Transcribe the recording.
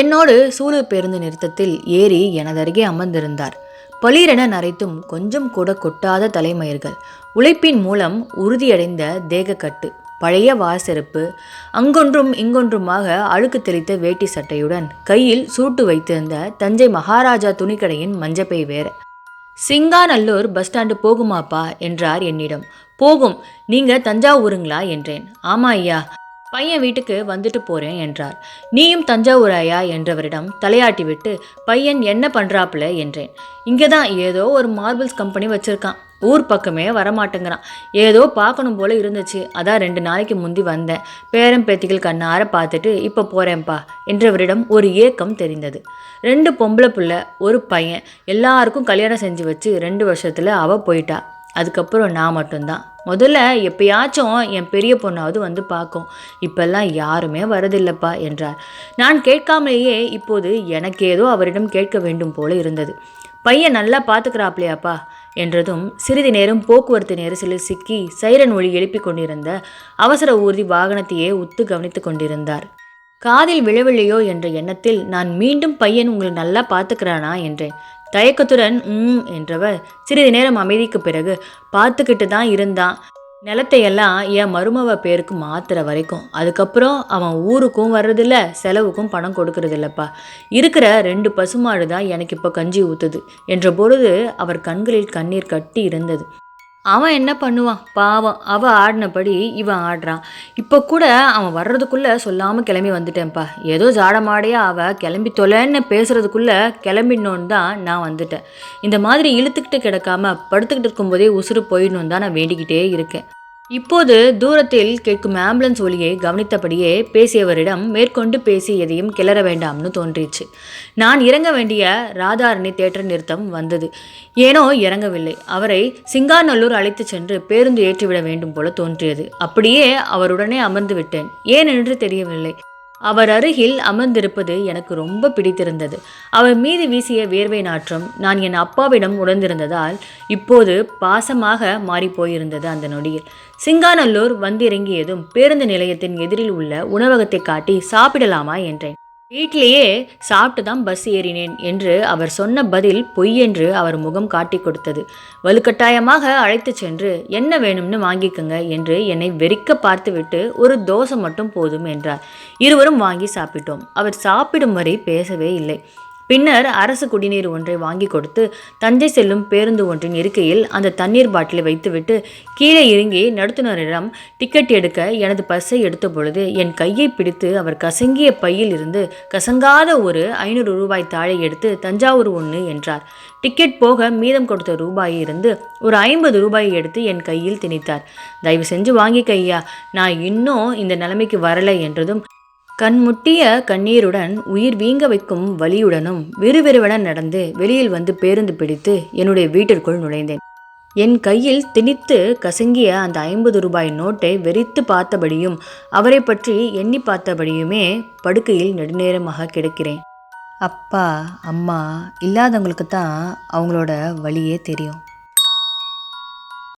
என்னோடு சூலூர் பேருந்து நிறுத்தத்தில் ஏறி எனதருகே அமர்ந்திருந்தார். பளிரென நரைத்தும் கொஞ்சம் கூட கொட்டாத தலைமயிர்கள். உழைப்பின் மூலம் உறுதியடைந்த தேகக்கட்டு பழைய வாசெருப்பு அங்கொன்றும் இங்கொன்றுமாக அழுக்கு தெளித்த வேட்டி சட்டையுடன் கையில் சூட்டு வைத்திருந்த தஞ்சை மகாராஜா துணிக்கடையின் மஞ்சப்பை வேற. சிங்காநல்லூர் பஸ் ஸ்டாண்டு போகுமாப்பா என்றார் என்னிடம். போகும் நீங்க தஞ்சாவூருங்களா என்றேன். ஆமா ஐயா பையன் வீட்டுக்கு வந்துட்டு போறேன் என்றார். நீயும் தஞ்சாவூராயா என்றவரிடம் தலையாட்டி விட்டு பையன் என்ன பண்றாப்புல? என்றேன். இங்கே தான் ஏதோ ஒரு மார்பிள்ஸ் கம்பெனி வச்சிருக்கான். ஊர் பக்கமே வரமாட்டேங்கிறான். ஏதோ பார்க்கணும் போல இருந்துச்சு. அதான் ரெண்டு நாளைக்கு முந்தி வந்தேன். பேரன் பேத்திகள் கண்ணார பார்த்துட்டு இப்போ போகிறேன்ப்பா என்றவரிடம் ஒரு ஏக்கம் தெரிந்தது. ரெண்டு பொம்பளை பிள்ளை ஒரு பையன் எல்லாருக்கும் கல்யாணம் செஞ்சு வச்சு ரெண்டு வருஷத்தில் அவள் போயிட்டா. அதுக்கப்புறம் நான் மட்டும்தான். முதல்ல எப்பயாச்சும் என் பெரிய பொண்ணாவது வந்து பார்க்கும். இப்பெல்லாம் யாருமே வரதில்லைப்பா என்றார். நான் கேட்காமலேயே இப்போது எனக்கு ஏதோ அவரிடம் கேட்க வேண்டும் போல இருந்தது. பையன் நல்லா பார்த்துக்கிறாப்லையாப்பா என்றதும் சிறிது நேரம் போக்குவரத்து நெரிசலில் சிக்கி சைரன் ஒளி எழுப்பிக் கொண்டிருந்த அவசர ஊர்தி வாகனத்தையே உத்து கவனித்து கொண்டிருந்தார். காதில் விழவில்லையோ என்ற எண்ணத்தில் நான் மீண்டும் பையன் உங்களை நல்லா பார்த்துக்கிறானா என்றேன். தயக்கத்துடன் ம் என்றவர். சிறிது நேரம் அமைதிக்கு பிறகு பார்த்துக்கிட்டு தான் இருந்தான். நிலத்தையெல்லாம் என் மருமவ பேருக்கு மாத்துற வரைக்கும். அதுக்கப்புறம் அவன் ஊருக்கும் வர்றதில்ல செலவுக்கும் பணம் கொடுக்கறதில்லப்பா. இருக்கிற ரெண்டு பசுமாடு தான் எனக்கு இப்போ கஞ்சி ஊத்துது என்ற பொழுது அவர் கண்களில் கண்ணீர் கட்டி இருந்தது. அவன் என்ன பண்ணுவான்? பாவம். அவள் ஆடினபடி இவன் ஆடுறான். இப்போ கூட அவன் வர்றதுக்குள்ளே சொல்லாமல் கிளம்பி வந்துட்டேன்ப்பா. ஏதோ ஜாடமாடையா அவ கிளம்பி தொலைன்னு பேசுகிறதுக்குள்ளே கிளம்பிடணுன்னு தான் நான் வந்துட்டேன். இந்த மாதிரி இழுத்துக்கிட்டு கிடக்காம படுத்துக்கிட்டு இருக்கும்போதே உசுறு போயிடணும் தான் நான் வேண்டிக்கிட்டே இருக்கேன். இப்போது தூரத்தில் கேட்கும் ஆம்புலன்ஸ் ஒலியை கவனித்தபடியே பேசியவரிடம் மேற்கொண்டு பேசி எதையும் கிளற வேண்டாம்னு தோன்றிச்சு. நான் இறங்க வேண்டிய ராதாரணி தேட்டர் நிறுத்தம் வந்தது. ஏனோ இறங்கவில்லை. அவரை சிங்காநல்லூர் அழைத்து சென்று பேருந்து ஏற்றிவிட வேண்டும் போல தோன்றியது. அப்படியே அவருடனே அமர்ந்து விட்டேன். ஏன் என்று தெரியவில்லை. அவர் அருகில் அமர்ந்திருப்பது எனக்கு ரொம்ப பிடித்திருந்தது. அவர் மீது வீசிய வேர்வை நாற்றம் நான் என் அப்பாவிடம் உணர்ந்திருந்ததால் இப்போது பாசமாக மாறிப்போயிருந்தது அந்த நொடியில். சிங்காநல்லூர் வந்திறங்கியதும் பேருந்து நிலையத்தின் எதிரில் உள்ள உணவகத்தை காட்டி சாப்பிடலாமா என்றேன். வீட்டிலேயே சாப்பிட்டு தான் பஸ் ஏறினேன் என்று அவர் சொன்ன பதில் பொய் என்று அவர் முகம் காட்டி கொடுத்தது. வலுக்கட்டாயமாக அழைத்து சென்று என்ன வேணும்னு வாங்கிக்கங்க என்று என்னை வெறிக்க பார்த்துவிட்டு ஒரு தோசை மட்டும் போதும் என்றார். இருவரும் வாங்கி சாப்பிட்டோம். அவர் சாப்பிடும் வரை பேசவே இல்லை. பின்னர் அரசு குடிநீர் ஒன்றை வாங்கி கொடுத்து தஞ்சை செல்லும் பேருந்து ஒன்றின் இருக்கையில் அந்த தண்ணீர் பாட்டிலை வைத்துவிட்டு கீழே இறங்கி நடத்துனரிடம் டிக்கெட் எடுக்க எனது பஸ்ஸை எடுத்த பொழுது என் கையை பிடித்து அவர் கசங்கிய பையில் இருந்து கசங்காத ஒரு ஐநூறு ரூபாய் தாழை எடுத்து தஞ்சாவூர் ஒன்று என்றார். டிக்கெட் போக மீதம் கொடுத்த ரூபாயை இருந்து ஒரு ஐம்பது ரூபாயை எடுத்து என் கையில் திணித்தார். தயவு செஞ்சு வாங்கி கையா நான் இன்னும் இந்த நிலைமைக்கு வரலை என்றதும் கண்முட்டிய கண்ணீருடன் உயிர் வீங்க வைக்கும் வலியுடனும் விறுவிறுவென நடந்து வெளியில் வந்து பேருந்து பிடித்து என்னுடைய வீட்டிற்குள் நுழைந்தேன். என் கையில் திணித்து கசங்கிய அந்த ஐம்பது ரூபாய் நோட்டை வெறித்து பார்த்தபடியும் அவரை பற்றி எண்ணி பார்த்தபடியுமே படுக்கையில் நெடுநேரமாக கிடக்கிறேன். அப்பா அம்மா இல்லாதவங்களுக்கு தான் அவங்களோட வழியே தெரியும்.